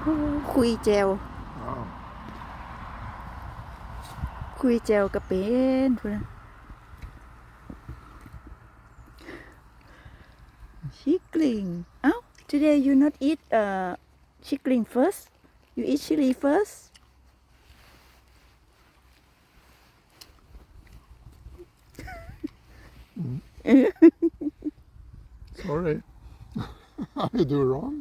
โอ้คุยแจว Wow. คุยแจวกระเป็นพุ่นนะชิกลิงเอ้า today you not eat uh ชิกลิง first you eat chili first Sorry. I do wrong.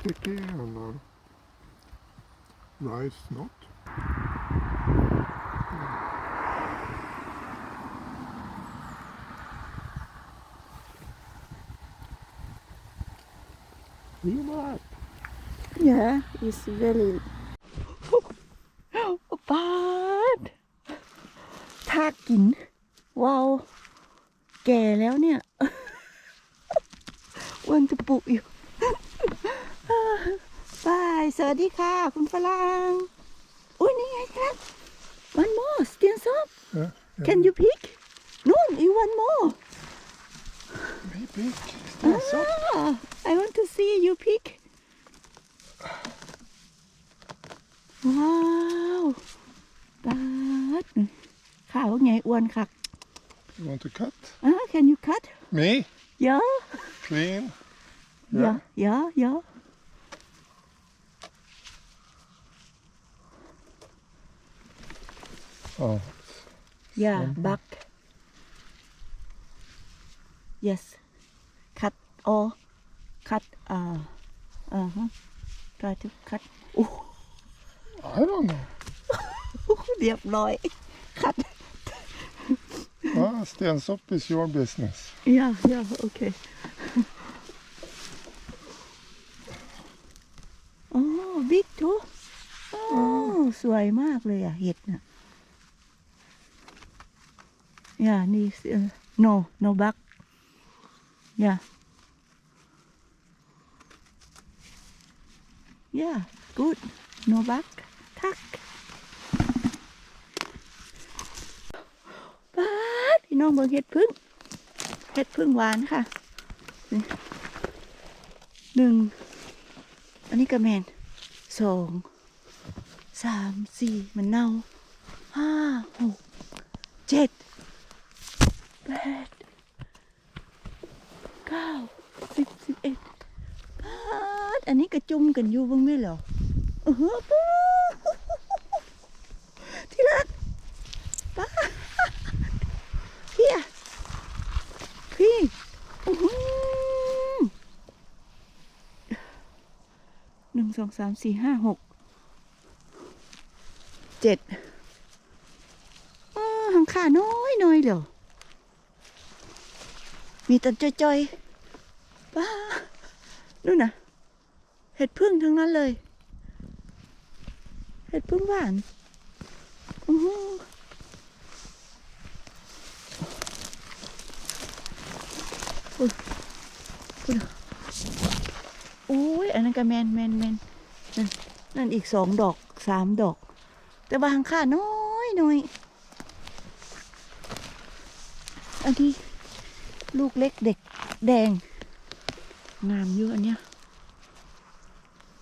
Sticky and uh, rice not. Real life. yeah it's very ปาดทากินว้าวแก่แล้วเนี่ย อ้วนจะปุอยู่ บาย ส วัสดีค่ะ คุณฝรั่งอุ้ยนี่ไงครับ one more still up Yeah, yeah. can you pick no you one more Me pick. Yes, up. ah, I want to see you pick ว้าวปาดข้าวไงอ้วนคัก You want to cut? อ่า can you cut Me? yeah Clean? yeah yeah yeah Oh, yeah Mhm. buck yes cut or cut uh uh huh try to cut โอ้ I don't know. เรียบร้อย cut Ah, Stensop is your business. yeah yeah okay โอ้ big too โอ้สวยมากเลยอ่ะ เห็ดน่ะ yeah นี่เอ่อ no no buck yeah yeah good no buck ทักป้าพี่น้องเบิ่งเห็ดพึ่งเห็ดพึ่งหวานค่ะหนึ่ง อันนี้กระแมนสอง สาม สี่ มันเน่าห้าหกเจ็ด แปดเก้าสิบสิบเอ็ดปาดอันนี้กระจุ่มกันอยู่บ้างไหมเหรอเออปูที่รักป้าพี่อะพี่หนึ่งสองสามสี่ห้าหกเจ็ดอ้าหังขาน้อยน้อยเหรอ มีแต้นจ้อยๆป้านู่นนะเห็ดพึ่งทั้งนั้นเลย เห็ดพึ่งหวานอื้อหืออุ๊ยอุ๊ยโอ้ยอันนั้นก็แมนแมนแมนนั่นนั่นอีกสองดอกสามดอก แต่บางค่าน้อยน้อยอันนี้ ลูกเล็กเด็กแดง งามอยู่อันเนี้ย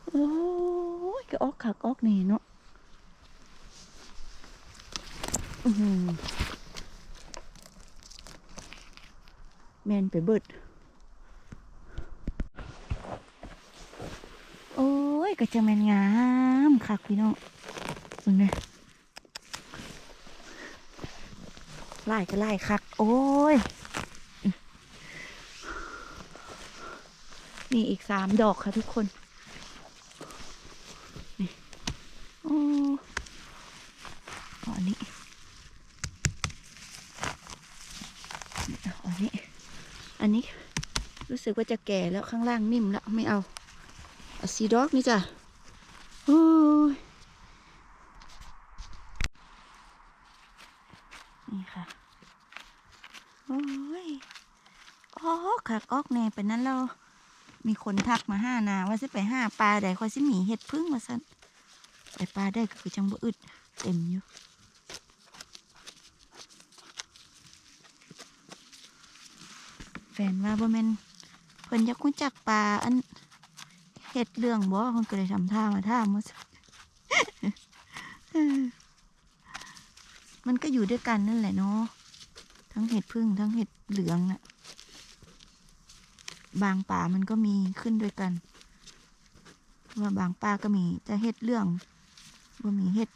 โอ้ยก็ออกขักออกนี่เนาะอือหือแมนไปเบิด โอ้ยก็จะแมนงามคักพี่น้องมึงเลยไล่ก็ไล่คัก โอ้ย นี่อีกสามดอกค่ะทุกคนนี่โอ้เอาอันนี้อันนี้ อันนี้รู้สึกว่าจะแก่แล้วข้างล่างนิ่มแล้วไม่เอาเอาซีดอกนี่จ้ะโอ้ยนี่ค่ะ โอ้ยออกค่ะออกแน่ไปนั้นเรา มีคนทักมาห้านาว่าสิไปห้าปลาได้คอยสิหมีเห็ดพึ่งมาสั่นไปปลาได้ก็คือจังบ่อึดเต็มอยู่แฟนว่าบ่แมนเพิ่นอยากคุ้จักปลาอันเห็ดเรื่องบ่เพิ่นก็เลยทำท่ามาท่ามาสั่นมันก็อยู่ด้วยกันนั่นแหละเนาะทั้งเห็ดพึ่งทั้งเห็ดเหลืองอะ บางป่ามันก็มีขึ้นด้วยกัน ว่าบางป่าก็มีแต่เห็ดเหลืองว่ามีเห็ด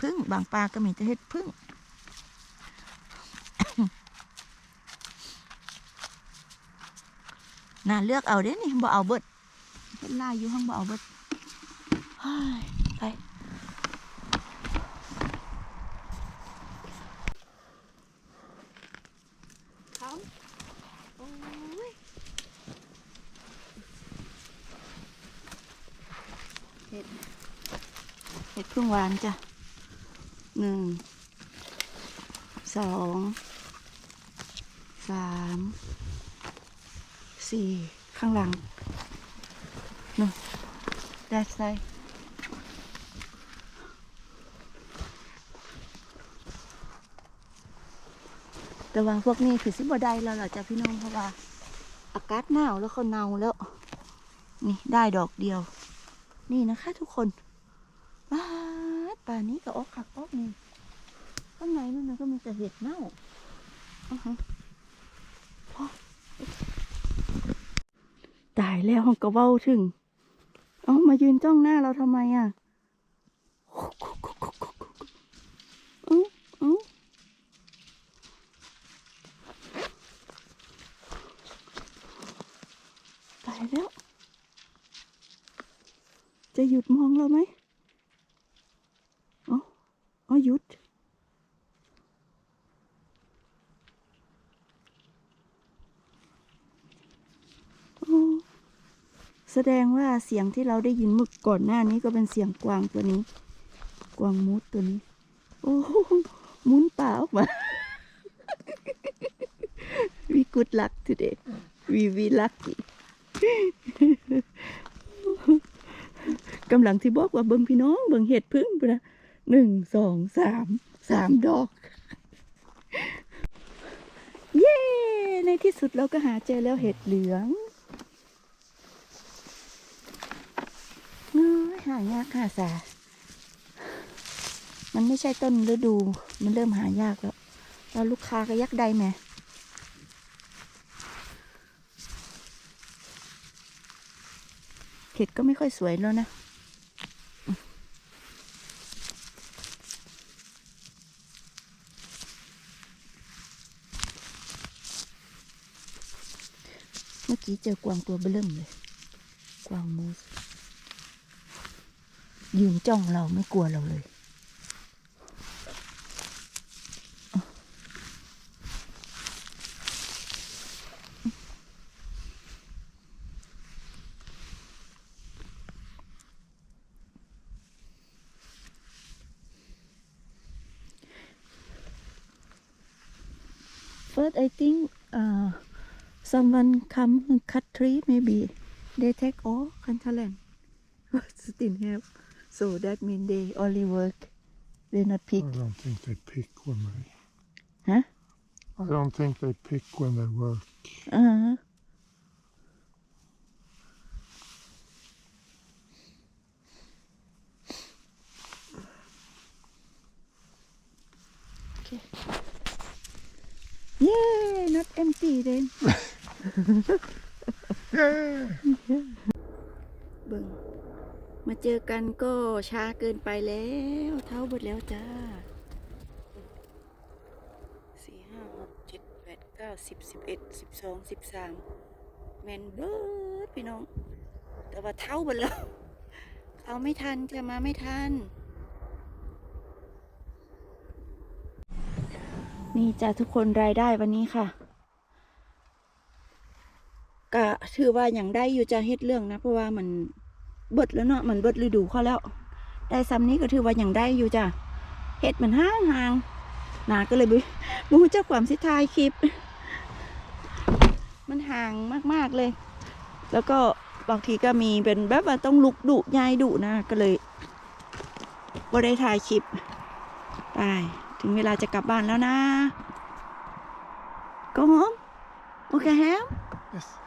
พึ่งบางป่าก็มีแต่เห็ดพึ่งน่าเลือกเอาเด้นี่บ่เอาเบิดเห็ดลายอยู่ห้องบ่เอาเบิดเฮ้ยไป เขาโอ้ยเห็ด รึ่งวานจ้ะหนึ่งสองสามสี่ข้างหลังหนึ่งแดดไซแต่ว่าพวกนี้คือสิบได้แล้วล่ะจ้ะพี่น้องเพราะว่าอากาศหนาวแล้วเขาเนาแล้ว นี่ได้ดอกเดียว นี่นะคะทุกคนบ้า ป่านนี้ก็ออกขักออกนี่ข้างในนั่นนะก็มีแต่เห็ดเน่าตายแล้วห้องก็เว้าถึง เอามายืนจ้องหน้าเราทำไมอะตายแล้ว จะหยุดมองเราไหม อ๋อหยุดแสดงว่าเสียงที่เราได้ยินเมื่อก่อนหน้านี้ก็เป็นเสียงกวางตัวนี้ กวางมูดตัวนี้ โอ้โหหมุนป่าออกมา we good luck today we we lucky กำลังที่บอกว่าเบิ่งพี่น้องเบิ่งเห็ดพึ่งไปนะ หนึ่งสองสามสามดอก เย้ ในที่สุดเราก็หาเจอแล้วเห็ดเหลืองเอ้ยหายากค่ะสามันไม่ใช่ต้นฤดู มันเริ่มหายากแล้ว แล้วลูกค้าก็ยักได้ไหมเห็ดก็ไม่ค่อยสวยแล้วนะ กี้เจอกวางตัวเบิ่มเลย กวางมูสยืนจ้องเราไม่กลัวเราเลย First, I think uh, someone come and cut tree. Maybe they take all Cantaland. Still have. So that means they only work. They not pick. I don't think they pick when they. Huh? I don't think they pick when they work. Uh-huh. Okay. Yay! Not empty then. เบิ่งมาเจอกันก็ช้าเกินไปแล้ว เท่าหมดแล้วจ้าสี่ห้าหกเจ็ดแปดเก้าสิบสิบเอ็ดสิบสองสิบสามแมนเบิดพี่น้อง แต่ว่าเท่าหมดแล้วเอาไม่ทันจะมาไม่ทัน นี่จ้าทุกคนรายได้วันนี้ค่ะ ก็ ถือว่าอย่างได้อยู่จะเฮ็ดเรื่องนะเพราะว่ามันเบิดแล้วเนาะมันเบิดฤดูเขาแล้ว ได้ซ้ำนี้ก็ถือว่าอย่างได้อยู่จ้ะเฮ็ดมันห่างห่างนาก็เลยบุบูเจ้าความสิทายคลิป มันห่างมากๆเลย แล้วก็บางทีก็มีเป็นแบบว่าต้องลุกดุยายดุนะก็เลยบ่ได้ถ่ายคลิปไปถึงเวลาจะกลับบ้านแล้วนะก็หอม Okay, ham? Yes.